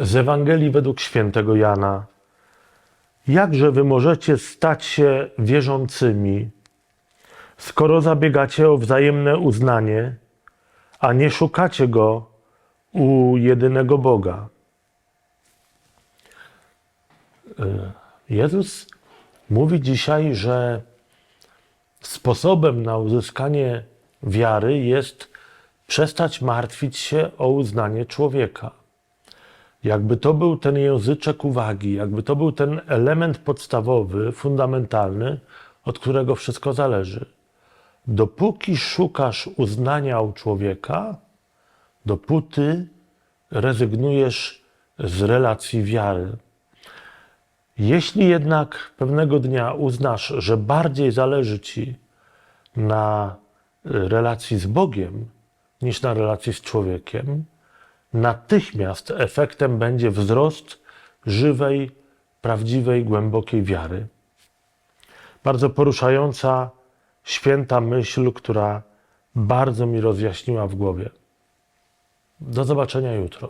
z Ewangelii według świętego Jana. Jakże wy możecie stać się wierzącymi, skoro zabiegacie o wzajemne uznanie, a nie szukacie go u jedynego Boga? Y, Jezus mówi dzisiaj, że sposobem na uzyskanie wiary jest przestać martwić się o uznanie człowieka. Jakby to był ten języczek uwagi, jakby to był ten element podstawowy, fundamentalny, od którego wszystko zależy. Dopóki szukasz uznania u człowieka, dopóty rezygnujesz z relacji wiary. Jeśli jednak pewnego dnia uznasz, że bardziej zależy ci na relacji z Bogiem niż na relacji z człowiekiem, natychmiast efektem będzie wzrost żywej, prawdziwej, głębokiej wiary. Bardzo poruszająca, święta myśl, która bardzo mi rozjaśniła w głowie. Do zobaczenia jutro.